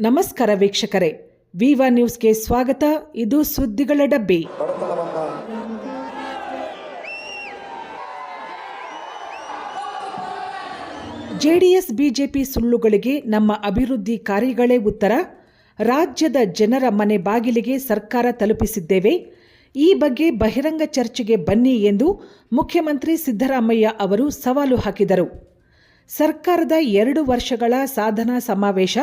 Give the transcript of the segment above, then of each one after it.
ನಮಸ್ಕಾರ ವೀಕ್ಷಕರೇ. ವಿವಾ ನ್ಯೂಸ್ಗೆ ಸ್ವಾಗತ. ಇದು ಸುದ್ದಿಗಳ ಡಬ್ಬಿ. ಜೆಡಿಎಸ್, ಬಿಜೆಪಿ ಸುಳ್ಳುಗಳಿಗೆ ನಮ್ಮ ಅಭಿವೃದ್ಧಿ ಕಾರ್ಯಗಳೇ ಉತ್ತರ. ರಾಜ್ಯದ ಜನರ ಮನೆ ಬಾಗಿಲಿಗೆ ಸರ್ಕಾರ ತಲುಪಿಸಿದ್ದೇವೆ. ಈ ಬಗ್ಗೆ ಬಹಿರಂಗ ಚರ್ಚೆಗೆ ಬನ್ನಿ ಎಂದು ಮುಖ್ಯಮಂತ್ರಿ ಸಿದ್ದರಾಮಯ್ಯ ಅವರು ಸವಾಲು ಹಾಕಿದರು. ಸರ್ಕಾರದ ಎರಡು ವರ್ಷಗಳ ಸಾಧನಾ ಸಮಾವೇಶ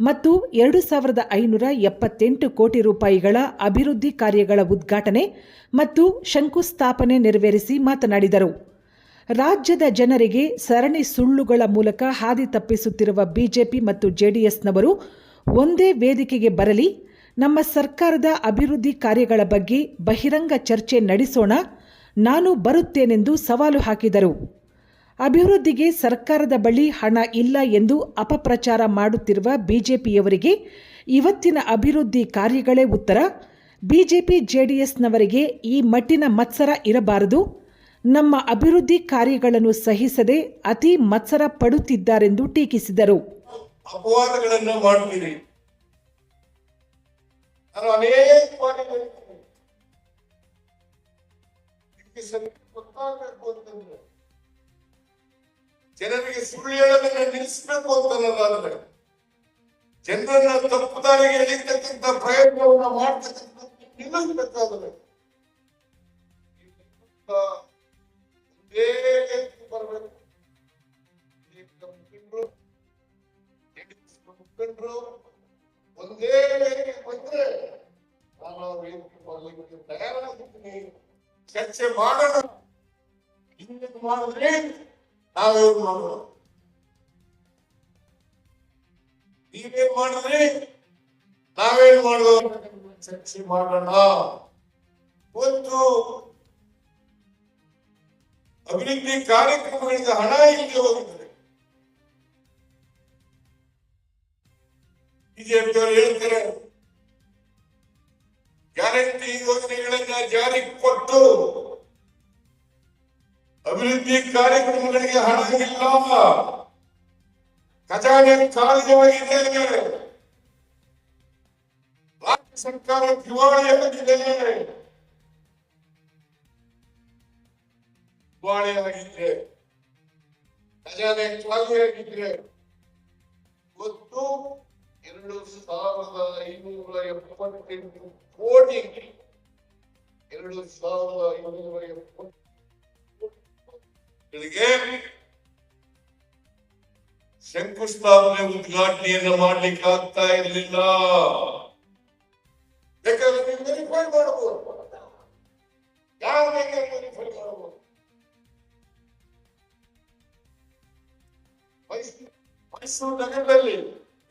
ಮತ್ತು ಎರಡು ಸಾವಿರದ ಐನೂರ ಎಪ್ಪತ್ತೆಂಟು ಕೋಟಿ ರೂಪಾಯಿಗಳ ಅಭಿವೃದ್ಧಿ ಕಾರ್ಯಗಳ ಉದ್ಘಾಟನೆ ಮತ್ತು ಶಂಕುಸ್ಥಾಪನೆ ನೆರವೇರಿಸಿ ಮಾತನಾಡಿದರು. ರಾಜ್ಯದ ಜನರಿಗೆ ಸರಣಿ ಸುಳ್ಳುಗಳ ಮೂಲಕ ಹಾದಿ ತಪ್ಪಿಸುತ್ತಿರುವ ಬಿಜೆಪಿ ಮತ್ತು ಜೆಡಿಎಸ್ನವರು ಒಂದೇ ವೇದಿಕೆಗೆ ಬರಲಿ, ನಮ್ಮ ಸರ್ಕಾರದ ಅಭಿವೃದ್ಧಿ ಕಾರ್ಯಗಳ ಬಗ್ಗೆ ಬಹಿರಂಗ ಚರ್ಚೆ ನಡೆಸೋಣ, ನಾನು ಬರುತ್ತೇನೆಂದು ಸವಾಲು ಹಾಕಿದರು. ಅಭಿವೃದ್ಧಿಗೆ ಸರ್ಕಾರದ ಬಳಿ ಹಣ ಇಲ್ಲ ಎಂದು ಅಪಪ್ರಚಾರ ಮಾಡುತ್ತಿರುವ ಬಿಜೆಪಿಯವರಿಗೆ ಇವತ್ತಿನ ಅಭಿವೃದ್ಧಿ ಕಾರ್ಯಗಳೇ ಉತ್ತರ. ಬಿಜೆಪಿ ಜೆಡಿಎಸ್ನವರಿಗೆ ಈ ಮಟ್ಟಿನ ಮತ್ಸರ ಇರಬಾರದು. ನಮ್ಮ ಅಭಿವೃದ್ಧಿ ಕಾರ್ಯಗಳನ್ನು ಸಹಿಸದೆ ಅತಿ ಮತ್ಸರ ಪಡುತ್ತಿದ್ದಾರೆಂದು ಟೀಕಿಸಿದರು. ಅಪವಾದಗಳನ್ನು ಮಾಡುತ್ತೀರಿ. ನಾನು ಜನರಿಗೆ ಸುಳ್ಳು ಹೇಳೋದನ್ನ ನಿಲ್ಲಿಸಬೇಕು ನಾನು ಜನರನ್ನ ತಪ್ಪು ದಾರಿಗೆ ಪ್ರಯತ್ನವನ್ನ ಮಾಡ್ತಕ್ಕಂಥ ನಿಲ್ಲಿಸಬೇಕಾದ್ರೆ ಒಂದೇ ಬಂದ್ರೆ ಚರ್ಚೆ ಮಾಡೋಣ. ಹಿಂದೆ ಮಾಡಿದ್ರೆ ನಾವೇನ್ ಮಾಡೋ ನೀವೇನ್ ಮಾಡಿದ್ರಿ ನಾವೇನ್ ಮಾಡೋದು? ಚರ್ಚೆ ಮಾಡೋಣ. ಒಂದು ಅಭಿವೃದ್ಧಿ ಕಾರ್ಯಕ್ರಮಗಳಿಂದ ಹಣ ಇಲ್ಲದೆ ಹೋಗುತ್ತದೆ ಬಿಜೆಪಿಯವರು ಹೇಳ್ತಾರೆ? ಅಭಿವೃದ್ಧಿ ಕಾರ್ಯಕ್ರಮಗಳಿಗೆ ಹಣ ಇಲ್ಲ. ಖಜಾನೆ ಖಾಲಿಯಾಗಿದೆ ರಾಜ್ಯ ಸರ್ಕಾರ ದಿವಾಳಿಯಾಗಿದೆ ದಿವಾಳಿಯಾಗಿದೆ ಖಜಾನೆ ಖಾಲಿಯಾಗಿದೆ ಮತ್ತು ಎರಡು ಸಾವಿರದ ಐನೂರ ಎಪ್ಪತ್ತೆಂಟು ಕೋಟಿ, ಎರಡು ಸಾವಿರದ ಐನೂರ ಎಪ್ಪತ್ತು ಗಳಿಗೆ ಶಂಕುಸ್ಥಾಪನೆ ಉದ್ಘಾಟನೆಯನ್ನ ಮಾಡ್ಲಿಕ್ಕೆ ಆಗ್ತಾ ಇರಲಿಲ್ಲ. ಬೇಕಾದ್ರೆ ನೀವು ವೆರಿಫೈ ಮಾಡಬಹುದು ಯಾರು ಬೇಕಾದ್ರೆ ವೆರಿಫೈ ಮಾಡಬಹುದು ಮೈಸೂರು ನಗರದಲ್ಲಿ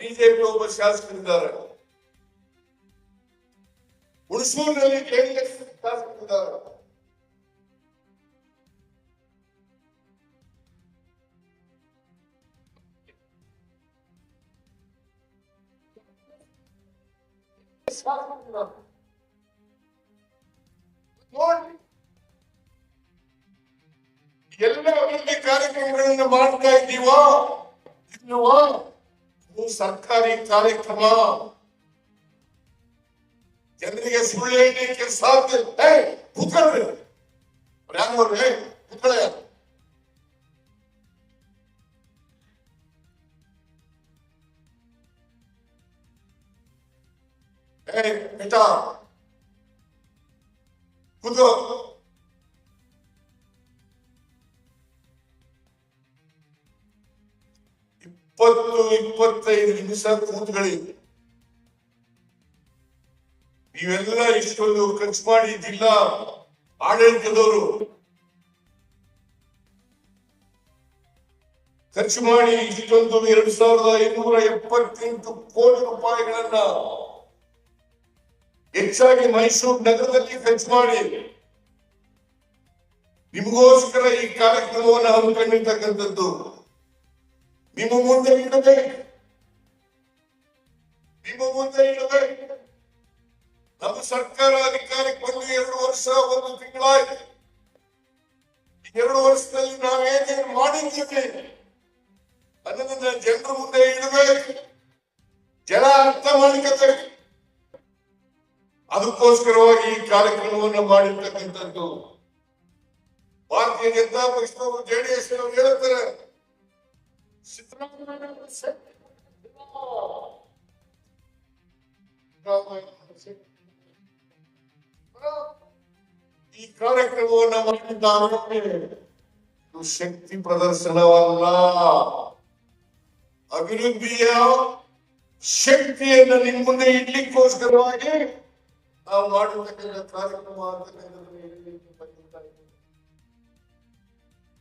ಬಿಜೆಪಿ ಒಬ್ಬ ಶಾಸಕರಿದ್ದಾರೆ. ಹುಣಸೂರಿನಲ್ಲಿ ಜೆಡಿಎಸ್ ಶಾಸಕರಿದ್ದಾರೆ. ಎಲ್ಲ ಅಭಿವೃದ್ಧಿ ಕಾರ್ಯಕ್ರಮಗಳನ್ನು ಮಾಡ್ತಾ ಇದ್ದೀವೋ ಇಲ್ವಾ ಸರ್ಕಾರಿ ಕಾರ್ಯಕ್ರಮ. ಜನರಿಗೆ ಸುಳ್ಳು ಹೇಳಲಿಕ್ಕೆ ಪುತ್ರ ಯಾರು ಬ್ರಾಹ್ಮಣ್ರೆ, ಕೂತ್ಕೊಳ್ಳ. ಬೇಟ ಕೂತು ಇಪ್ಪತ್ತು, ಇಪ್ಪತ್ತೈದು ನಿಮಿಷ ಕೂತ್ಕೊಳ್ಳಿ. ನೀವೆಲ್ಲ ಇಷ್ಟೊಂದು ಖರ್ಚು ಮಾಡಿದ್ದಿಲ್ಲ ಆಡಳಿತದವರು? ಖರ್ಚು ಮಾಡಿ ಇಷ್ಟೊಂದು ಎರಡು ಸಾವಿರದ ಐನೂರ ಎಪ್ಪತ್ತೆಂಟು ಕೋಟಿ ರೂಪಾಯಿಗಳನ್ನ ಹೆಚ್ಚಾಗಿ ಮೈಸೂರು ನಗರದಲ್ಲಿ ಖರ್ಚು ಮಾಡಿ. ನಿಮಗೋಸ್ಕರ ಈ ಕಾರ್ಯಕ್ರಮವನ್ನು ಹಮ್ಮಿಕೊಂಡಿರ್ತಕ್ಕಂಥದ್ದು. ನಿಮ್ಮ ಮುಂದೆ ಇಡಬೇಕು. ನಿಮ್ಮ ಮುಂದೆ ಇಡಬೇಕು. ನಮ್ಮ ಸರ್ಕಾರ ಅಧಿಕಾರಕ್ಕೆ ಬಂದು ಎರಡು ವರ್ಷ, ಒಂದು ತಿಂಗಳಾಯ್ತು. ಎರಡು ವರ್ಷದಲ್ಲಿ ನಾವೇನೇನು ಮಾಡಿದ್ದೀವಿ? ಅನ್ನೋದನ್ನ ಜನರ ಮುಂದೆ ಇಡಬೇಕು. ಜನ ಅರ್ಥ ಮಾಡ್ಕೊತಾರೆ ಅದಕ್ಕೋಸ್ಕರವಾಗಿ ಈ ಕಾರ್ಯಕ್ರಮವನ್ನು ಮಾಡಿರ್ತಕ್ಕಂಥದ್ದು. ಭಾರತೀಯ ಜನತಾ ಪಕ್ಷದವರು ಜೆಡಿಎಸ್ ಹೇಳ್ತಾರೆ ಸಿದ್ದರಾಮಯ್ಯ ಈ ಕಾರ್ಯಕ್ರಮವನ್ನು ಅನುಭವ ಶಕ್ತಿ ಪ್ರದರ್ಶನವಲ್ಲ. ಅಭಿವೃದ್ಧಿಯ ಶಕ್ತಿಯನ್ನು ನಿಮ್ಮ ಮುಂದೆ ಇಡ್ಲಿಕ್ಕೋಸ್ಕರವಾಗಿ ನಾವು ಮಾಡಿರ್ತಕ್ಕಂಥ ಕಾರ್ಯಕ್ರಮ.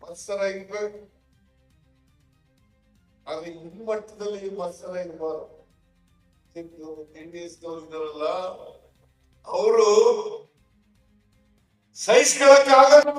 ಮತ್ಸರ ಇರ್ಬೇಕು ಆದ್ರೆ ಈ ಮಟ್ಟದಲ್ಲಿ ಮತ್ಸರ ಇರಬಾರ್ದು ಇದಾರಲ್ಲ ಅವರು ಸಹಿಸ್ಕೊಳಕ್ ಆಗಲ್ಲ